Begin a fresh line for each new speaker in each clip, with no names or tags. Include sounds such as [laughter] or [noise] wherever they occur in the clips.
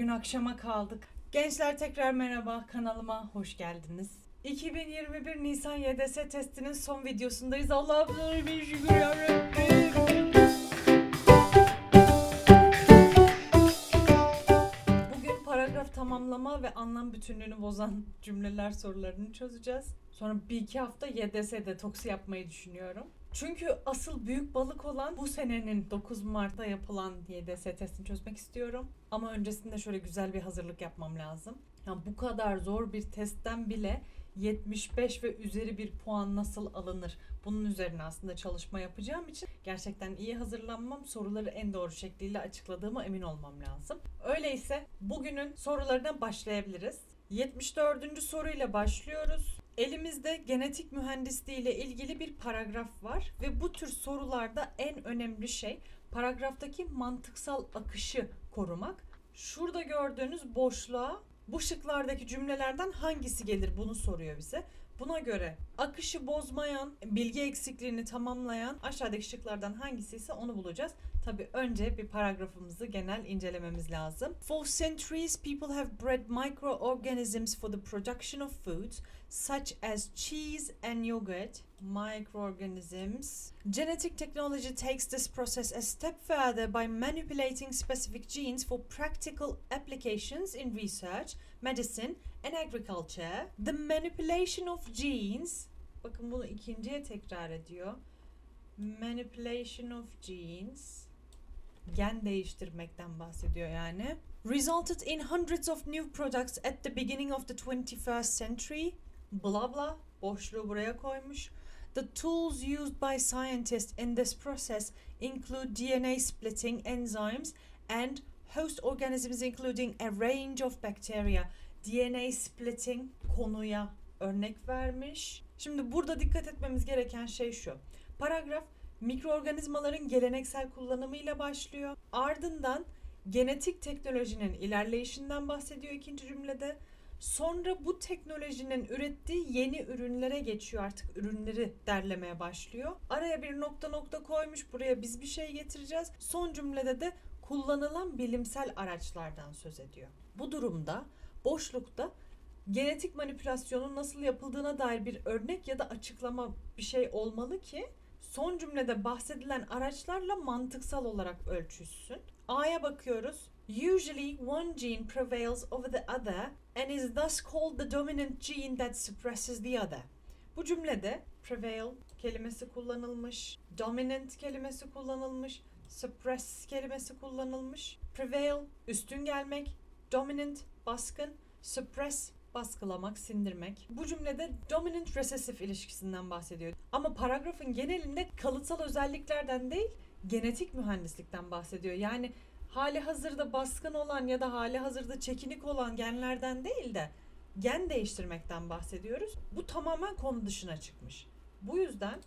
Bugün akşama kaldık. Gençler tekrar merhaba kanalıma hoş geldiniz. 2021 Nisan YDS testinin son videosundayız. Allah'ım sana bir şükür yarabbim. Bugün paragraf tamamlama ve anlam bütünlüğünü bozan cümleler sorularını çözeceğiz. Sonra bir iki hafta YDS detoksu yapmayı düşünüyorum. Çünkü asıl büyük balık olan bu senenin 9 Mart'ta yapılan YDS testini çözmek istiyorum. Ama öncesinde şöyle güzel bir hazırlık yapmam lazım. Ya bu kadar zor bir testten bile 75 ve üzeri bir puan nasıl alınır? Bunun üzerine aslında çalışma yapacağım için gerçekten iyi hazırlanmam, soruları en doğru şekliyle açıkladığıma emin olmam lazım. Öyleyse bugünün sorularına başlayabiliriz. 74. soruyla başlıyoruz. Elimizde genetik mühendisliği ile ilgili bir paragraf var ve bu tür sorularda en önemli şey paragraftaki mantıksal akışı korumak. Şurada gördüğünüz boşluğa bu şıklardaki cümlelerden hangisi gelir bunu soruyor bize. Buna göre akışı bozmayan, bilgi eksikliğini tamamlayan aşağıdaki şıklardan hangisi ise onu bulacağız. Tabi önce bir paragrafımızı genel incelememiz lazım. For centuries people have bred microorganisms for the production of foods such as cheese and yogurt. Microorganisms. Genetic technology takes this process a step further by manipulating specific genes for practical applications in research, medicine and agriculture. The manipulation of genes. Bakın bunu ikinciye tekrar ediyor. Manipulation of genes. Gen değiştirmekten bahsediyor yani. Resulted in hundreds of new products at the beginning of the 21st century. Bla bla. Boşluğu buraya koymuş. The tools used by scientists in this process include DNA splitting enzymes and host organisms including a range of bacteria. DNA splitting konuya örnek vermiş. Şimdi burada dikkat etmemiz gereken şey şu. Paragraf mikroorganizmaların geleneksel kullanımıyla başlıyor. Ardından genetik teknolojinin ilerleyişinden bahsediyor ikinci cümlede. Sonra bu teknolojinin ürettiği yeni ürünlere geçiyor artık ürünleri derlemeye başlıyor. Araya bir nokta nokta koymuş buraya biz bir şey getireceğiz. Son cümlede de kullanılan bilimsel araçlardan söz ediyor. Bu durumda boşlukta genetik manipülasyonun nasıl yapıldığına dair bir örnek ya da açıklama bir şey olmalı ki son cümlede bahsedilen araçlarla mantıksal olarak ölçüşsün. A'ya bakıyoruz. Usually one gene prevails over the other and is thus called the dominant gene that suppresses the other. Bu cümlede prevail kelimesi kullanılmış, dominant kelimesi kullanılmış, suppress kelimesi kullanılmış. Prevail üstün gelmek, dominant baskın, suppress baskılamak, sindirmek. Bu cümlede dominant recessive ilişkisinden bahsediyor. Ama paragrafın genelinde kalıtsal özelliklerden değil, genetik mühendislikten bahsediyor. Yani hali hazırda baskın olan ya da hali hazırda çekinik olan genlerden değil de gen değiştirmekten bahsediyoruz. Bu tamamen konu dışına çıkmış. Bu yüzden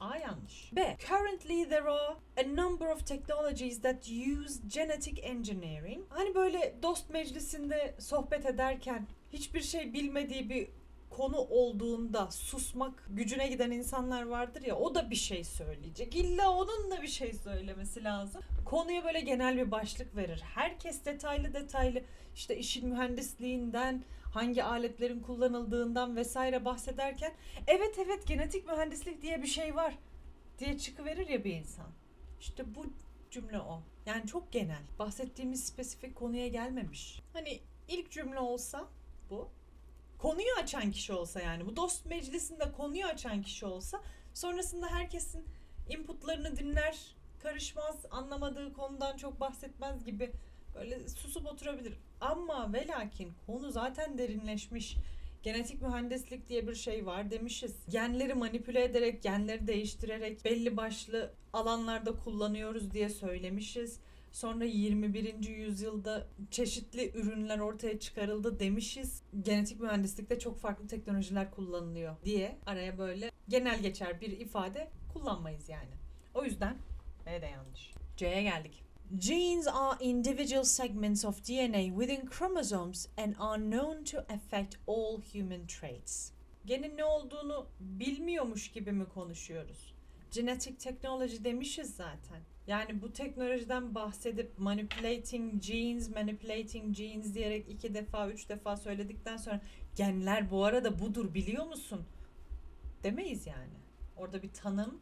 A yanlış. B. Currently there are a number of technologies that use genetic engineering. Hani böyle dost meclisinde sohbet ederken hiçbir şey bilmediği bir konu olduğunda susmak gücüne giden insanlar vardır ya o da bir şey söyleyecek. İlla onun da bir şey söylemesi lazım. Konuya böyle genel bir başlık verir. Herkes detaylı detaylı işte işin mühendisliğinden, hangi aletlerin kullanıldığından vesaire bahsederken evet evet genetik mühendislik diye bir şey var diye çıkıverir ya bir insan. İşte bu cümle o. Yani çok genel. Bahsettiğimiz spesifik konuya gelmemiş. Hani ilk cümle olsa bu. Konuyu açan kişi olsa yani bu dost meclisinde konuyu açan kişi olsa sonrasında herkesin inputlarını dinler, karışmaz, anlamadığı konudan çok bahsetmez gibi böyle susup oturabilir. Ama ve lakin konu zaten derinleşmiş. Genetik mühendislik diye bir şey var demişiz. Genleri manipüle ederek, genleri değiştirerek belli başlı alanlarda kullanıyoruz diye söylemişiz. Sonra 21. yüzyılda çeşitli ürünler ortaya çıkarıldı demişiz. Genetik mühendislikte çok farklı teknolojiler kullanılıyor diye araya böyle genel geçer bir ifade kullanmayız yani. O yüzden B de yanlış. C'ye geldik. Genes are individual segments of DNA within chromosomes and are known to affect all human traits. Genin ne olduğunu bilmiyormuş gibi mi konuşuyoruz? Genetic technology demişiz zaten. Yani bu teknolojiden bahsedip manipulating genes, manipulating genes diyerek iki defa, üç defa söyledikten sonra genler bu arada budur biliyor musun? Demeyiz yani. Orada bir tanım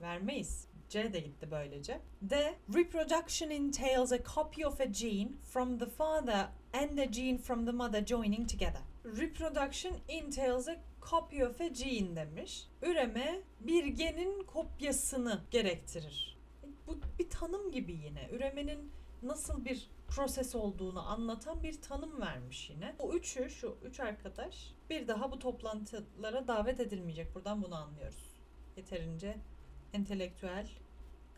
vermeyiz. C de gitti böylece. D. Reproduction entails a copy of a gene from the father and a gene from the mother joining together. Reproduction entails a copy of a gene demiş. Üreme bir genin kopyasını gerektirir. Bu bir tanım gibi yine. Üremenin nasıl bir proses olduğunu anlatan bir tanım vermiş yine. Bu üçü, şu üç arkadaş bir daha bu toplantılara davet edilmeyecek. Buradan bunu anlıyoruz. Yeterince entelektüel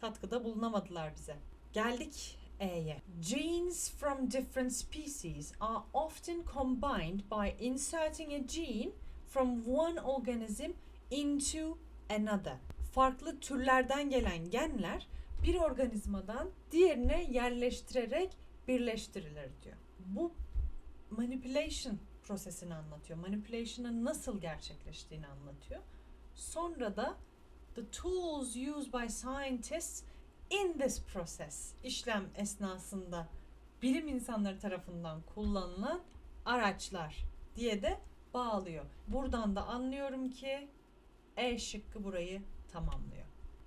katkıda bulunamadılar bize. Geldik E'ye. Genes from different species are often combined by inserting a gene from one organism into another. Farklı türlerden gelen genler bir organizmadan diğerine yerleştirerek birleştirilir diyor. Bu manipulation prosesini anlatıyor. Manipulation'ın nasıl gerçekleştiğini anlatıyor. Sonra da the tools used by scientists in this process işlem esnasında bilim insanları tarafından kullanılan araçlar diye de bağlıyor. Buradan da anlıyorum ki E şıkkı burayı tamamlıyor.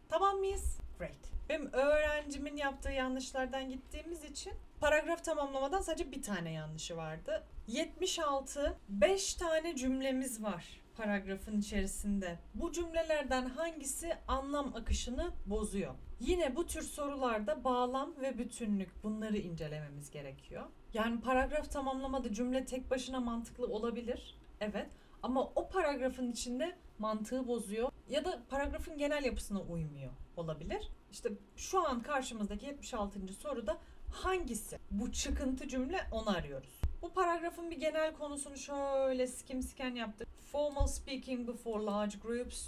Tamam mıyız? Great. Benim öğrencimin yaptığı yanlışlardan gittiğimiz için paragraf tamamlamadan sadece bir tane yanlışı vardı. 76 5 tane cümlemiz var paragrafın içerisinde. Bu cümlelerden hangisi anlam akışını bozuyor? Yine bu tür sorularda bağlam ve bütünlük bunları incelememiz gerekiyor. Yani paragraf tamamlamada cümle tek başına mantıklı olabilir. Evet. Ama o paragrafın içinde mantığı bozuyor ya da paragrafın genel yapısına uymuyor olabilir. İşte şu an karşımızdaki 76. soruda hangisi bu çıkıntı cümle onu arıyoruz. Bu paragrafın bir genel konusunu şöyle skim scan yaptık. Formal speaking before large groups.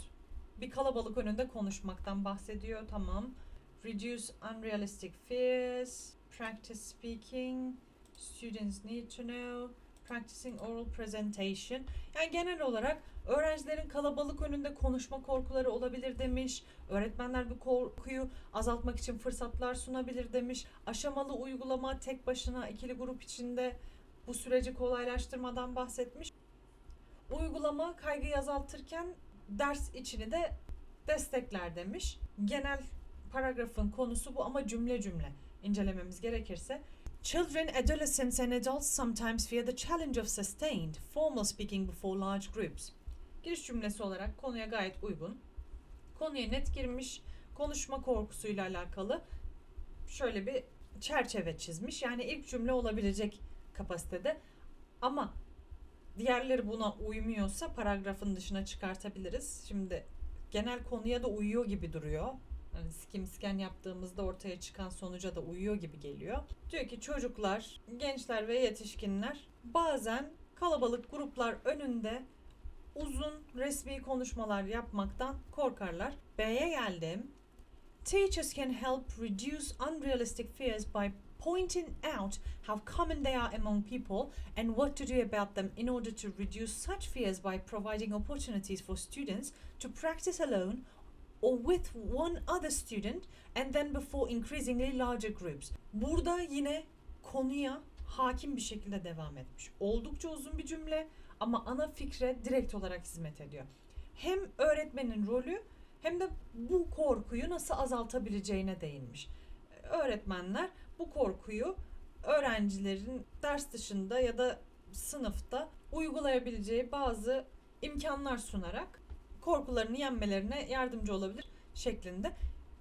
Bir kalabalık önünde konuşmaktan bahsediyor. Tamam. Reduce unrealistic fears. Practice speaking. Students need to know. Practicing oral presentation. Yani genel olarak öğrencilerin kalabalık önünde konuşma korkuları olabilir demiş. Öğretmenler bu korkuyu azaltmak için fırsatlar sunabilir demiş. Aşamalı uygulama tek başına ikili grup içinde bu süreci kolaylaştırmadan bahsetmiş. Uygulama kaygıyı azaltırken ders içini de destekler demiş. Genel paragrafın konusu bu ama cümle cümle incelememiz gerekirse Children, adolescents and adults sometimes fear the challenge of sustained formal speaking before large groups. Giriş cümlesi olarak konuya gayet uygun. Konuya net girmiş, konuşma korkusuyla alakalı şöyle bir çerçeve çizmiş. Yani ilk cümle olabilecek kapasitede. Ama diğerleri buna uymuyorsa paragrafın dışına çıkartabiliriz. Şimdi genel konuya da uyuyor gibi duruyor. Yani skim scan yaptığımızda ortaya çıkan sonuca da uyuyor gibi geliyor. Diyor ki çocuklar, gençler ve yetişkinler bazen kalabalık gruplar önünde uzun resmi konuşmalar yapmaktan korkarlar. B'ye geldim. Teachers can help reduce unrealistic fears by pointing out how common they are among people and what to do about them in order to reduce such fears by providing opportunities for students to practice alone or with one other student and then before increasingly larger groups. Burada yine konuya hakim bir şekilde devam etmiş. Oldukça uzun bir cümle ama ana fikre direkt olarak hizmet ediyor. Hem öğretmenin rolü hem de bu korkuyu nasıl azaltabileceğine değinmiş. Öğretmenler bu korkuyu öğrencilerin ders dışında ya da sınıfta uygulayabileceği bazı imkanlar sunarak korkularını yenmelerine yardımcı olabilir şeklinde.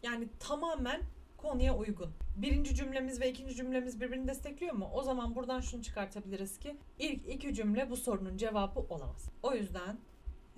Yani tamamen konuya uygun. Birinci cümlemiz ve ikinci cümlemiz birbirini destekliyor mu? O zaman buradan şunu çıkartabiliriz ki ilk iki cümle bu sorunun cevabı olamaz. O yüzden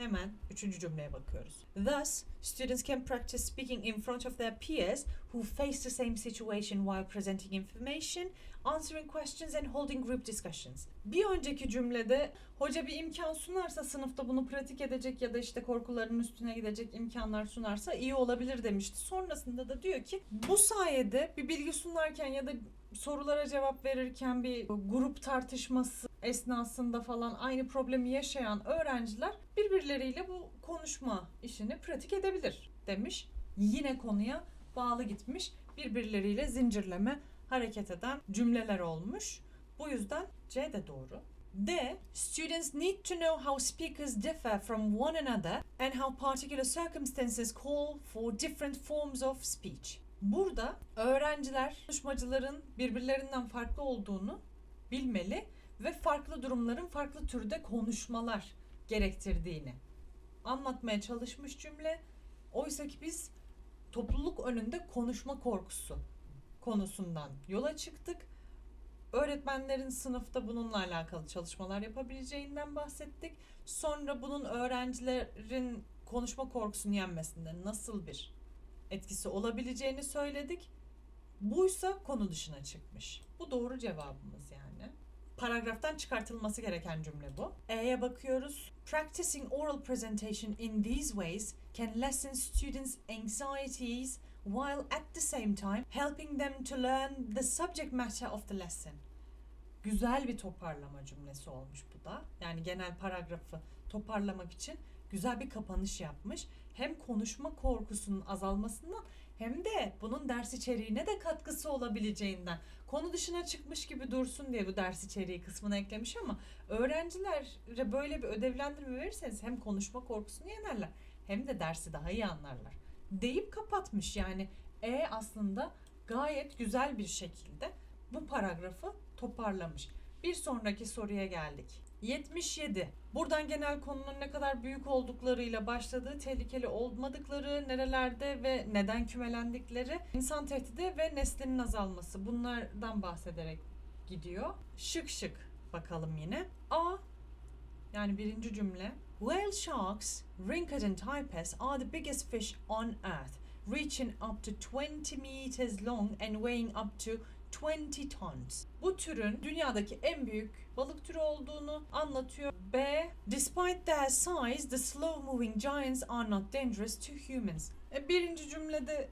hemen üçüncü cümleye bakıyoruz. Thus, students can practice speaking in front of their peers who face the same situation while presenting information, answering questions and holding group discussions. Bir önceki cümlede hoca bir imkan sunarsa sınıfta bunu pratik edecek ya da işte korkularının üstüne gidecek imkanlar sunarsa iyi olabilir demişti. Sonrasında da diyor ki bu sayede bir bilgi sunarken ya da sorulara cevap verirken bir grup tartışması esnasında falan aynı problemi yaşayan öğrenciler birbirleriyle bu konuşma işini pratik edebilir demiş. Yine konuya bağlı gitmiş. birbirleriyle zincirleme hareket eden cümleler olmuş. Bu yüzden C de doğru. D. Students need to know how speakers differ from one another and how particular circumstances call for different forms of speech. Burada öğrenciler konuşmacıların birbirlerinden farklı olduğunu bilmeli ve farklı durumların farklı türde konuşmalar gerektirdiğini anlatmaya çalışmış cümle. Oysa ki biz topluluk önünde konuşma korkusu konusundan yola çıktık. Öğretmenlerin sınıfta bununla alakalı çalışmalar yapabileceğinden bahsettik. Sonra bunun öğrencilerin konuşma korkusunu yenmesinde nasıl bir etkisi olabileceğini söyledik. Buysa konu dışına çıkmış. Bu doğru cevabımız yani. Paragraftan çıkartılması gereken cümle bu. E'ye bakıyoruz. Practicing oral presentation in these ways can lessen students' anxieties while at the same time helping them to learn the subject matter of the lesson. Güzel bir toparlama cümlesi olmuş bu da. Yani genel paragrafı toparlamak için güzel bir kapanış yapmış. Hem konuşma korkusunun azalmasından hem de bunun ders içeriğine de katkısı olabileceğinden konu dışına çıkmış gibi dursun diye bu ders içeriği kısmını eklemiş ama öğrencilere böyle bir ödevlendirme verirseniz hem konuşma korkusunu yenerler hem de dersi daha iyi anlarlar. Deyip kapatmış yani E aslında gayet güzel bir şekilde bu paragrafı toparlamış. Bir sonraki soruya geldik. 77. Buradan genel konunun ne kadar büyük olduklarıyla başladığı, tehlikeli olmadıkları, nerelerde ve neden kümelendikleri, insan tehdidi ve neslinin azalması bunlardan bahsederek gidiyor. Şık şık bakalım yine. A yani birinci cümle. Whale sharks, ringcod and types are the biggest fish on earth, reaching up to 20 meters long and weighing up to 20 tons. Bu türün dünyadaki en büyük balık türü olduğunu anlatıyor. B. Despite their size, the slow moving giants are not dangerous to humans. E, birinci cümlede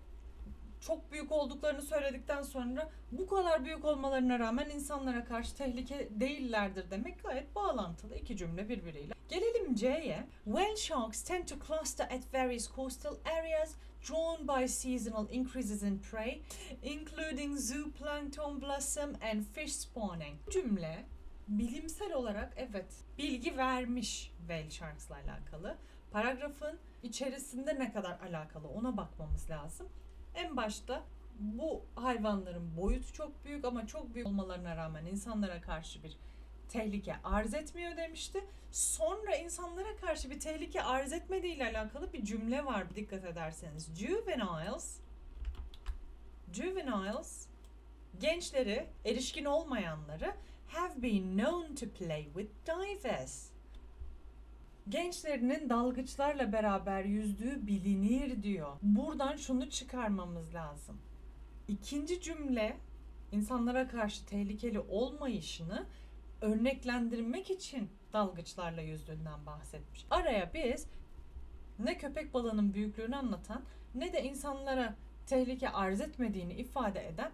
çok büyük olduklarını söyledikten sonra bu kadar büyük olmalarına rağmen insanlara karşı tehlike değillerdir demek gayet bağlantılı iki cümle birbiriyle. Gelelim C'ye. Whale sharks tend to cluster at various coastal areas drawn by seasonal increases in prey, including zooplankton blossom and fish spawning. Cümle bilimsel olarak evet bilgi vermiş whale sharks'la alakalı. Paragrafın içerisinde ne kadar alakalı ona bakmamız lazım. En başta bu hayvanların boyutu çok büyük ama çok büyük olmalarına rağmen insanlara karşı bir tehlike arz etmiyor demişti. Sonra insanlara karşı bir tehlike arz etmediği ile alakalı bir cümle var dikkat ederseniz. Juveniles Juveniles gençleri, erişkin olmayanları have been known to play with divers. Gençlerinin dalgıçlarla beraber yüzdüğü bilinir diyor. Buradan şunu çıkarmamız lazım. İkinci cümle insanlara karşı tehlikeli olmayışını örneklendirmek için dalgıçlarla yüzdüğünden bahsetmiş. Araya biz ne köpek balığının büyüklüğünü anlatan ne de insanlara tehlike arz etmediğini ifade eden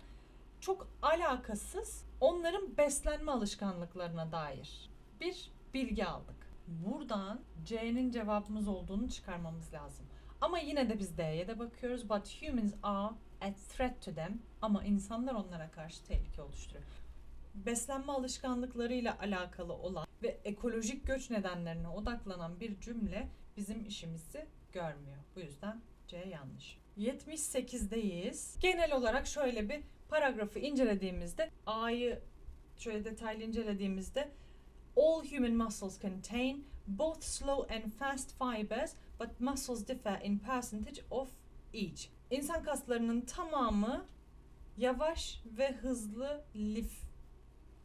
çok alakasız onların beslenme alışkanlıklarına dair bir bilgi aldık. Buradan C'nin cevabımız olduğunu çıkarmamız lazım. Ama yine de biz D'ye de bakıyoruz. But humans are a threat to them. Ama insanlar onlara karşı tehlike oluşturuyor. Beslenme alışkanlıklarıyla alakalı olan ve ekolojik göç nedenlerine odaklanan bir cümle bizim işimizi görmüyor. Bu yüzden C yanlış. 78'deyiz. Genel olarak şöyle bir paragrafı incelediğimizde A'yı şöyle detaylı incelediğimizde All human muscles contain both slow and fast fibers, but muscles differ in percentage of each. İnsan kaslarının tamamı yavaş ve hızlı lif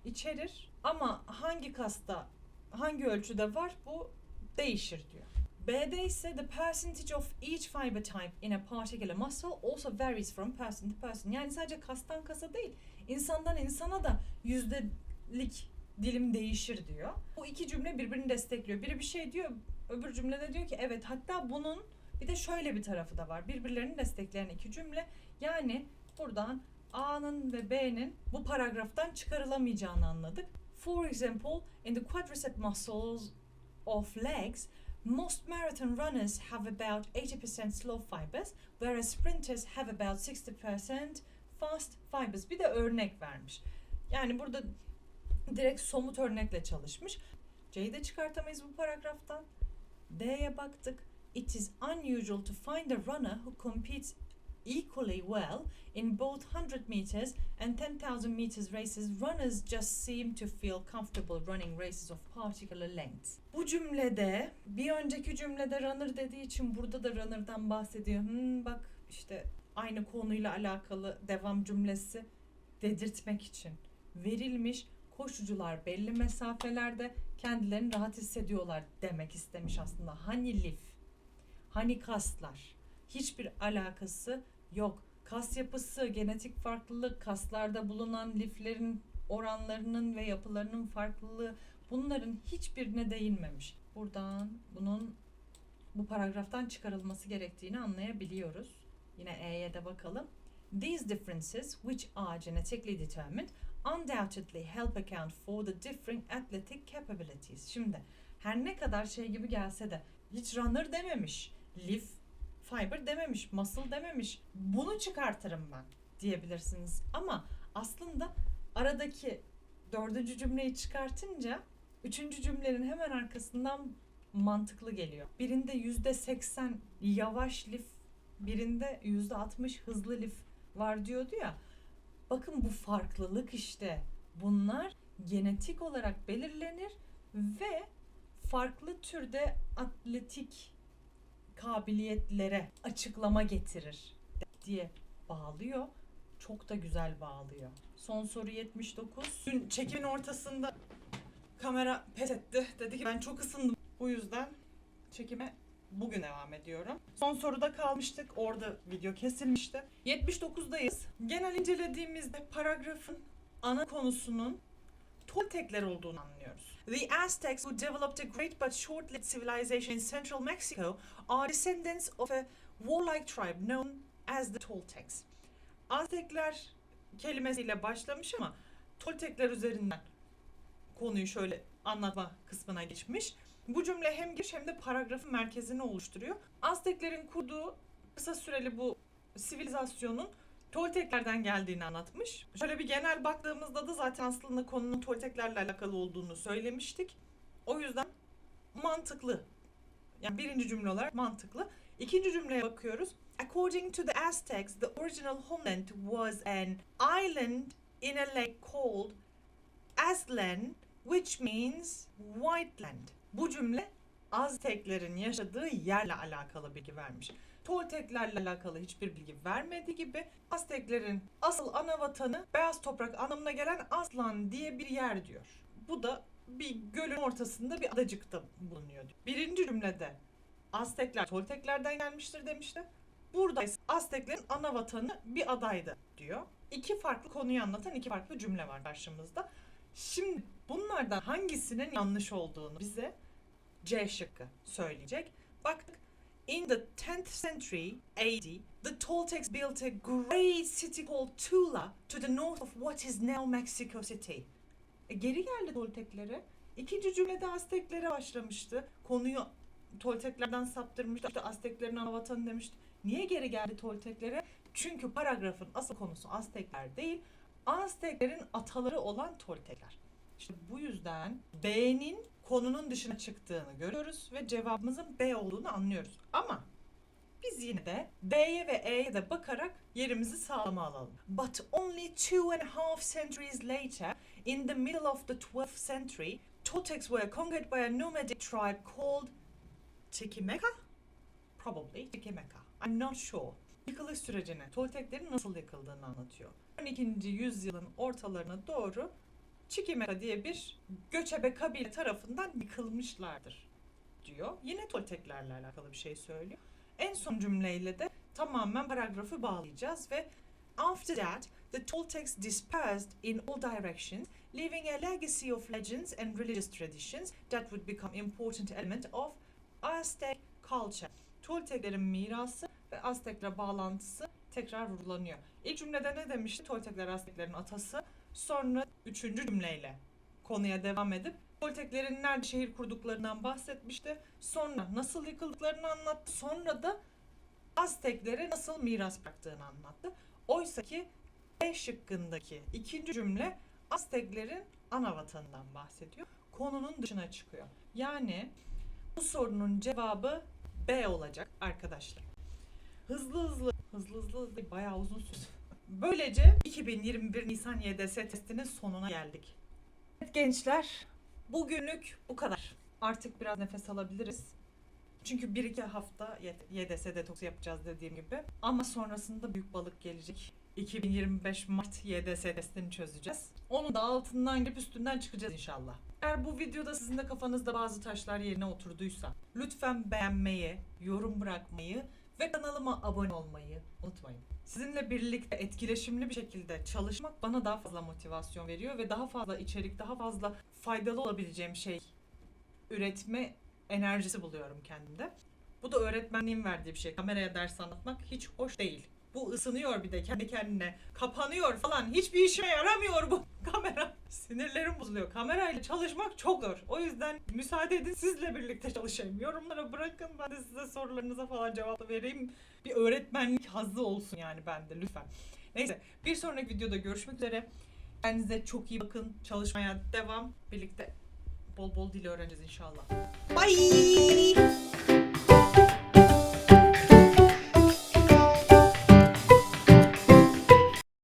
içerir ama hangi kasta hangi ölçüde var bu değişir diyor. B'de ise the percentage of each fiber type in a particular muscle also varies from person to person. Yani sadece kastan kasa değil, insandan insana da yüzdelik dilim değişir diyor. Bu iki cümle birbirini destekliyor. Biri bir şey diyor, öbür cümlede diyor ki evet hatta bunun bir de şöyle bir tarafı da var. Birbirlerini destekleyen iki cümle. Yani buradan A'nın ve B'nin bu paragraftan çıkarılamayacağını anladık. For example, in the quadricep muscles of legs, most marathon runners have about 80% slow fibers, whereas sprinters have about 60% fast fibers. Bir de örnek vermiş. Yani burada direkt somut örnekle çalışmış. C'yi de çıkartamayız bu paragraftan. D'ye baktık. It is unusual to find a runner who competes equally well in both 100 meters and 10,000 meters races. Runners just seem to feel comfortable running races of particular lengths. Bu cümlede bir önceki cümlede runner dediği için burada da runner'dan bahsediyor. Hmm, bak işte aynı konuyla alakalı devam cümlesi dedirtmek için verilmiş koşucular belli mesafelerde kendilerini rahat hissediyorlar demek istemiş aslında. Hani lif, hani kaslar hiçbir alakası yok. Kas yapısı, genetik farklılık, kaslarda bulunan liflerin oranlarının ve yapılarının farklılığı bunların hiçbirine değinmemiş. Buradan bunun bu paragraftan çıkarılması gerektiğini anlayabiliyoruz. Yine E'ye de bakalım. These differences, which are genetically determined, undoubtedly help account for the differing athletic capabilities. Şimdi her ne kadar şey gibi gelse de hiç runner dememiş, lift, fiber dememiş, muscle dememiş. Bunu çıkartırım ben diyebilirsiniz. Ama aslında aradaki dördüncü cümleyi çıkartınca üçüncü cümlenin hemen arkasından mantıklı geliyor. Birinde yüzde seksen yavaş lif, birinde yüzde altmış hızlı lif var diyordu ya. Bakın bu farklılık işte. Bunlar genetik olarak belirlenir ve farklı türde atletik kabiliyetlere açıklama getirir diye bağlıyor. Çok da güzel bağlıyor. Son soru 79. Dün çekimin ortasında kamera pes etti. Dedi ki ben çok ısındım. Bu yüzden çekime bugün devam ediyorum. Son soruda kalmıştık. Orada video kesilmişti. 79'dayız. Genel incelediğimizde paragrafın ana konusunun Toltekler olduğunu anlıyoruz. The Aztecs who developed a great but short-lived civilization in central Mexico are descendants of a warlike tribe known as the Toltecs. Aztekler kelimesiyle başlamış ama Toltekler üzerinden konuyu şöyle anlatma kısmına geçmiş. Bu cümle hem giriş hem de paragrafın merkezini oluşturuyor. Azteklerin kurduğu kısa süreli bu sivilizasyonun Tolteklerden geldiğini anlatmış. Şöyle bir genel baktığımızda da zaten aslında konunun Tolteklerle alakalı olduğunu söylemiştik. O yüzden mantıklı. Yani birinci cümle olarak mantıklı. İkinci cümleye bakıyoruz. According to the Aztecs, the original homeland was an island in a lake called Aztlan, which means white land. Bu cümle Azteklerin yaşadığı yerle alakalı bilgi vermiş. Tolteklerle alakalı hiçbir bilgi vermediği gibi Azteklerin asıl ana vatanı beyaz toprak anlamına gelen Aslan diye bir yer diyor. Bu da bir gölün ortasında bir adacıkta bulunuyor. Birinci cümlede Aztekler Tolteklerden gelmiştir demişti. Burada Azteklerin ana vatanı bir adaydı diyor. İki farklı konuyu anlatan iki farklı cümle var karşımızda. Şimdi bunlardan hangisinin yanlış olduğunu bize C şıkkı söyleyecek. Baktık In the 10th century AD, the Toltecs built a great city called Tula to the north of what is now Mexico City. E, geri geldi Tolteklere. İkinci cümlede Azteklere başlamıştı. Konuyu Tolteklerden saptırmıştı. İşte Azteklerin ana demişti. Niye geri geldi Tolteklere? Çünkü paragrafın asıl konusu Aztekler değil, Azteklerin ataları olan Toltekler. İşte bu yüzden B'nin konunun dışına çıktığını görüyoruz ve cevabımızın B olduğunu anlıyoruz. Ama biz yine de B'ye ve E'ye de bakarak yerimizi sağlama alalım. But only two and a half centuries later, in the middle of the 12th century, Toltecs were conquered by a nomadic tribe called Chichimeca? Probably Chichimeca. I'm not sure. Yıkılış sürecini, Tolteklerin nasıl yıkıldığını anlatıyor. 12. yüzyılın ortalarına doğru Chichimeca diye bir göçebe kabile tarafından yıkılmışlardır diyor. Yine Tolteklerle alakalı bir şey söylüyor. En son cümleyle de tamamen paragrafı bağlayacağız ve After that, the Toltecs dispersed in all directions, leaving a legacy of legends and religious traditions that would become important element of Aztec culture. Tolteklerin mirası Aztek'le bağlantısı tekrar vurgulanıyor. İlk cümlede ne demişti? Toltekler Azteklerin atası. Sonra üçüncü cümleyle konuya devam edip Tolteklerin nerede şehir kurduklarından bahsetmişti. Sonra nasıl yıkıldıklarını anlattı. Sonra da Azteklere nasıl miras bıraktığını anlattı. Oysa ki B şıkkındaki ikinci cümle Azteklerin ana vatanından bahsediyor. Konunun dışına çıkıyor. Yani bu sorunun cevabı B olacak arkadaşlar. Hızlı hızlı, hızlı hızlı, hızlı bayağı uzun sürdü. Böylece 2021 Nisan YDS testinin sonuna geldik. Evet gençler, bugünlük bu kadar. Artık biraz nefes alabiliriz. Çünkü 1-2 hafta YDS detoksu yapacağız dediğim gibi. Ama sonrasında büyük balık gelecek. 2025 Mart YDS testini çözeceğiz. Onun da altından girip üstünden çıkacağız inşallah. Eğer bu videoda sizin de kafanızda bazı taşlar yerine oturduysa lütfen beğenmeyi, yorum bırakmayı ve kanalıma abone olmayı unutmayın. Sizinle birlikte etkileşimli bir şekilde çalışmak bana daha fazla motivasyon veriyor ve daha fazla içerik, daha fazla faydalı olabileceğim şey üretme enerjisi buluyorum kendimde. Bu da öğretmenliğin verdiği bir şey. Kameraya ders anlatmak hiç hoş değil. Bu ısınıyor bir de kendi kendine. Kapanıyor falan. Hiçbir işime yaramıyor bu [laughs] kamera. Sinirlerim bozuluyor. Kamerayla çalışmak çok zor. O yüzden müsaade edin sizle birlikte çalışayım. Yorumlara bırakın. Ben de size sorularınıza falan cevap vereyim. Bir öğretmenlik hazzı olsun yani bende lütfen. Neyse bir sonraki videoda görüşmek üzere. Kendinize çok iyi bakın. Çalışmaya devam. Birlikte bol bol dil öğreneceğiz inşallah. Bye.